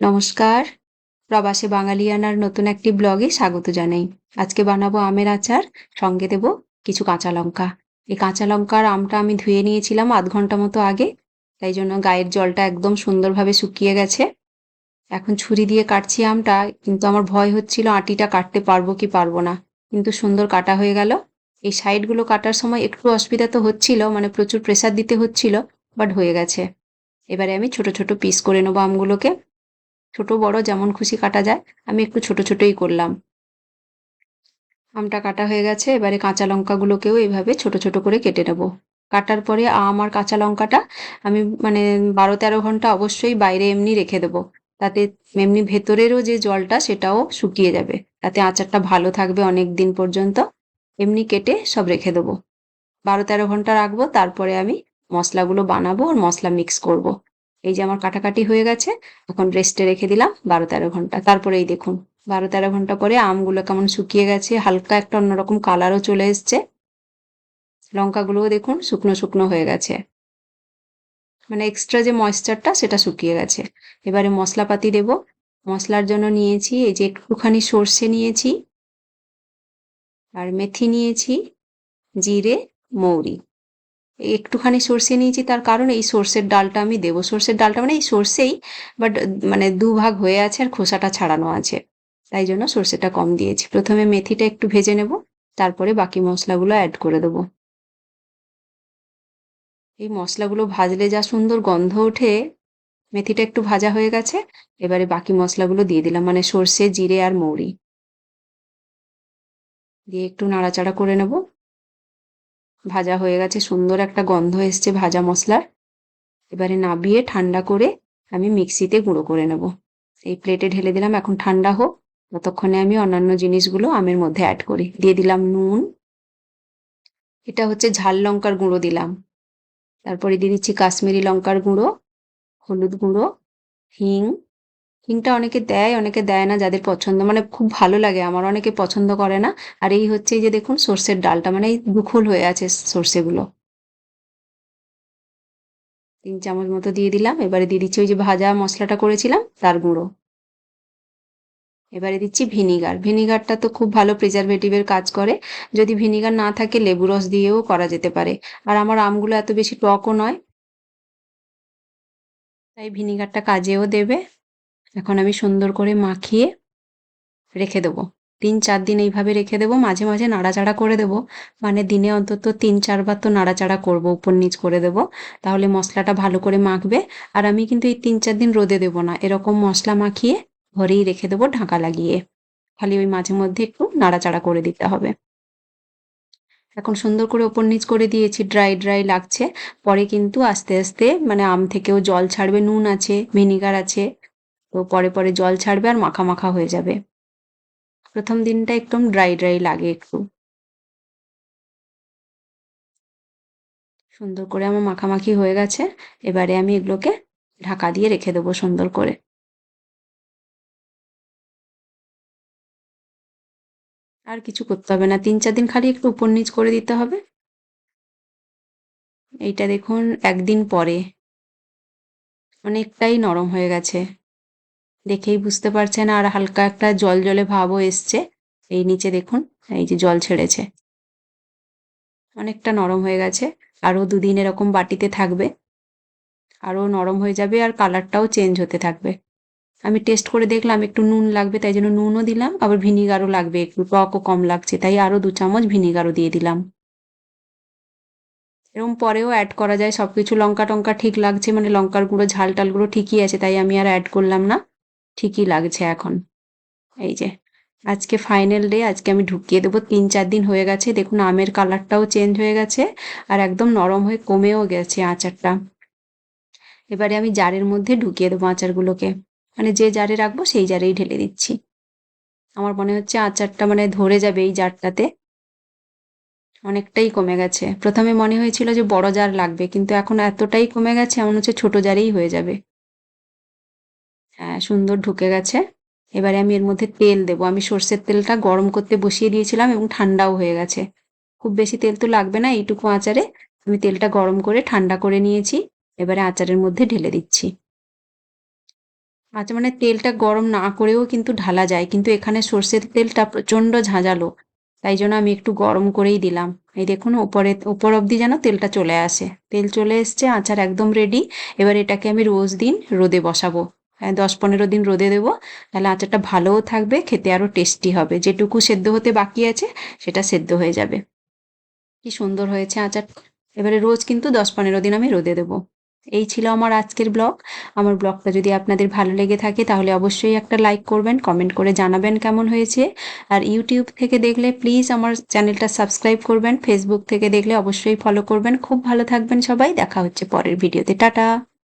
নমস্কার। প্রবাসে বাঙালিয়ানার নতুন একটি ব্লগে স্বাগত জানাই। আজকে বানাবো আমের আচার, সঙ্গে দেব কিছু কাঁচা লঙ্কা। এই কাঁচা লঙ্কার আমটা আমি ধুয়ে নিয়েছিলাম আধ ঘণ্টা মতো আগে, তাই জন্য গায়ের জলটা একদম সুন্দরভাবে শুকিয়ে গেছে। এখন ছুরি দিয়ে কাটছি আমটা, কিন্তু আমার ভয় হচ্ছিল আটিটা কাটতে পারব কি পারব না। কিন্তু সুন্দর কাটা হয়ে গেল। এই সাইডগুলো কাটার সময় একটু অসুবিধা তো হচ্ছিল মানে প্রচুর প্রেসার দিতে হচ্ছিল বাট হয়ে গেছে। এবারে আমি ছোট ছোট পিস করে নেব আমগুলোকে। ছোট বড় যেমন খুশি কাটা যায়, আমি একটু ছোট ছোটই করলাম। আমটা কাটা হয়ে গেছে, এবারে কাঁচা লঙ্কাগুলোকেও এইভাবে ছোট ছোট করে কেটে নেব। কাটার পরে আম আর কাঁচা লঙ্কাটা আমি মানে বারো তেরো ঘণ্টা অবশ্যই বাইরে এমনি রেখে দেবো। তাতে এমনি ভেতরেরও যে জলটা সেটাও শুকিয়ে যাবে। তাতে আচারটা ভালো থাকবে অনেক দিন পর্যন্ত। এমনি কেটে সব রেখে দেবো। বারো তেরো ঘণ্টা রাখব, তারপরে আমি মশলাগুলো বানাবো, আর মশলা মিক্স করব। এই যে আমার কাটাকাটি হয়ে গেছে, এখন রেস্টে রেখে দিলাম বারো তেরো ঘণ্টা। তারপরে এই দেখুন, বারো তেরো ঘণ্টা পরে আমগুলো কেমন শুকিয়ে গেছে, হালকা একটা অন্যরকম কালারও চলে এসছে। লঙ্কাগুলোও দেখুন শুকনো শুকনো হয়ে গেছে। মানে এক্সট্রা যে ময়েশ্চারটা সেটা শুকিয়ে গেছে। এবারে মশলাপাতি দেব। মশলার জন্য নিয়েছি এই যে একটুখানি সর্ষে নিয়েছি, আর মেথি নিয়েছি, জিরে, মৌরি। একটুখানি সর্ষে নিয়েছি, তার কারণ এই সর্ষের ডালটা আমি দেবো। সর্ষের ডালটা মানে এই সর্ষেই বাট মানে দু ভাগ হয়ে আছে আর খোসাটা ছাড়ানো আছে। তাই জন্য সর্ষেটা কম দিয়েছি। প্রথমে মেথিটা একটু ভেজে নেব, তারপরে বাকি মশলাগুলো অ্যাড করে দেবো। এই মশলাগুলো ভাজলে যা সুন্দর গন্ধ ওঠে, মেথিটা একটু ভাজা হয়ে গেছে, এবারে বাকি মশলাগুলো দিয়ে দিলাম মানে সর্ষে, জিরে আর মৌরি। দিয়ে একটু নাড়াচাড়া করে নেব। ভাজা হয়ে গেছে, সুন্দর একটা গন্ধ এসছে ভাজা মশলার। এবারে নাবিয়ে ঠান্ডা করে আমি মিক্সিতে গুঁড়ো করে নেব। এই প্লেটে ঢেলে দিলাম, এখন ঠান্ডা হোক। ততক্ষণে আমি অন্যান্য জিনিসগুলো আমের মধ্যে অ্যাড করি। দিয়ে দিলাম নুন। এটা হচ্ছে ঝাল লঙ্কার গুঁড়ো দিলাম। তারপরে দিয়ে দিচ্ছি কাশ্মীরি লঙ্কার গুঁড়ো, হলুদ গুঁড়ো, হিং হিংটা অনেকে দেয় অনেকে দেয় না যাদের পছন্দ। মানে খুব ভালো লাগে, আমার অনেকে পছন্দ করে না। আর এই হচ্ছে যে দেখুন সর্ষের ডালটা মানে এই দুখুল হয়ে আছে সর্ষেগুলো। তিন চামচ মতো দিয়ে দিলাম। এবারে দিয়ে দিচ্ছি ওই যে ভাজা মশলাটা করেছিলাম, তার গুঁড়ো। এবারে দিচ্ছি ভিনিগার। ভিনিগারটা তো খুব ভালো প্রিজারভেটিভের কাজ করে। যদি ভিনিগার না থাকে, লেবু রস দিয়েও করা যেতে পারে। আর আমার আমগুলো এত বেশি টকও নয়। তাই ভিনিগারটা কাজেও দেবে। এখন আমি সুন্দর করে মাখিয়ে রেখে দেবো। তিন চার দিন এইভাবে রেখে দেবো, মাঝে মাঝে নাড়াচাড়া করে দেবো। মানে দিনে অন্তত তিন চারবার তো নাড়াচাড়া করব, উপর নিচ করে দেবো। তাহলে মশলাটা ভালো করে মাখবে। আর আমি কিন্তু এই তিন চার দিন রোদে দেবো না। এরকম মশলা মাখিয়ে ঘরেই রেখে দেবো ঢাকা লাগিয়ে। খালি ওই মাঝে মধ্যে একটু নাড়াচাড়া করে দিতে হবে। এখন সুন্দর করে ওপর নিচ করে দিয়েছি, ড্রাই ড্রাই লাগছে। পরে কিন্তু আস্তে আস্তে মানে আম থেকেও জল ছাড়বে, নুন আছে, ভিনিগার আছে। তো পরে পরে জল ছাড়বে আর মাখা মাখা হয়ে যাবে। প্রথম দিনটা একদম ড্রাই ড্রাই লাগে একটু। সুন্দর করে আমার মাখামাখি হয়ে গেছে। এবারে আমি এগুলোকে ঢাকা দিয়ে রেখে দেবো সুন্দর করে। আর কিছু করতে হবে না। তিন চার দিন খালি একটু উপর নিচ করে দিতে হবে। এইটা দেখুন একদিন পরে। অনেকটাই নরম হয়ে গেছে। দেখেই বুঝতে পারছেন আর হালকা একটা জল জলে ভাবও এসছে। এই নিচে দেখুন, এই যে জল ছেড়েছে। অনেকটা নরম হয়ে গেছে, আরও দুদিন এরকম বাটিতে থাকবে। আরও নরম হয়ে যাবে আর কালারটাও চেঞ্জ হতে থাকবে। আমি টেস্ট করে দেখলাম, একটু নুন লাগবে তাই জন্য নুনও দিলাম, আবার ভিনিগারও লাগবে, একটু টকও কম লাগছে, তাই আরও দু চামচ ভিনিগারও দিয়ে দিলাম। এরকম পরেও অ্যাড করা যায় সব কিছু লঙ্কা টঙ্কা ঠিক লাগছে মানে লঙ্কার গুঁড়ো ঝাল টালগুলো ঠিকই আছে, তাই আমি আর অ্যাড করলাম না। ঠিকই লাগছে এখন। এই যে, আজকে ফাইনাল ডে আজকে আমি ঢুকিয়ে দেবো। তিন চার দিন হয়ে গেছে, দেখুন আমের কালারটাও চেঞ্জ হয়ে গেছে আর একদম নরম হয়ে কমেও গেছে আচারটা। এবারে আমি জারের মধ্যে ঢুকিয়ে দেবো আচারগুলোকে। মানে যে জারে রাখব সেই জারেই ঢেলে দিচ্ছি। আমার মনে হচ্ছে আচারটা মানে ধরে যাবে এই জারটাতে। অনেকটাই কমে গেছে। প্রথমে মনে হয়েছিল যে বড় জার লাগবে, কিন্তু এখন এতটাই কমে গেছে এমন হচ্ছে ছোট জারেই হয়ে যাবে। সুন্দর ঢুকে গেছে। এবারে আমি এর মধ্যে তেল দেবো। আমি সর্ষের তেলটা গরম করতে বসিয়ে দিয়েছিলাম এবং ঠান্ডাও হয়ে গেছে। খুব বেশি তেল তো লাগবে না এইটুকু আচারে। আমি তেলটা গরম করে ঠান্ডা করে নিয়েছি। এবারে আচারের মধ্যে ঢেলে দিচ্ছি। আচ্ছা মানে তেলটা গরম না করেও কিন্তু ঢালা যায়। কিন্তু এখানে সর্ষের তেলটা প্রচণ্ড ঝাঁঝালো। তাই জন্য আমি একটু গরম করেই দিলাম। এই দেখুন, ওপরে, ওপর অবধি যেন তেলটা চলে আসে। তেল চলে এসছে, আচার একদম রেডি এবার এটাকে আমি রোজ দিন রোদে বসাবো। হ্যাঁ দশ পনেরো দিন রোদে দেবো। তাহলে আচারটা ভালোও থাকবে, খেতে আরও টেস্টি হবে। যেটুকু সেদ্ধ হতে বাকি আছে, সেটা সেদ্ধ হয়ে যাবে। কি সুন্দর হয়েছে আচারটা এবারে রোজ কিন্তু দশ পনেরো দিন আমি রোদে দেবো। এই ছিল আমার আজকের ব্লগ। আমার ব্লগটা যদি আপনাদের ভালো লেগে থাকে, তাহলে অবশ্যই একটা লাইক করবেন, কমেন্ট করে জানাবেন কেমন হয়েছে। আর ইউটিউব থেকে দেখলে প্লিজ আমার চ্যানেলটা সাবস্ক্রাইব করবেন। ফেসবুক থেকে দেখলে অবশ্যই ফলো করবেন। খুব ভালো থাকবেন সবাই। দেখা হচ্ছে পরের ভিডিওতে। টাটা!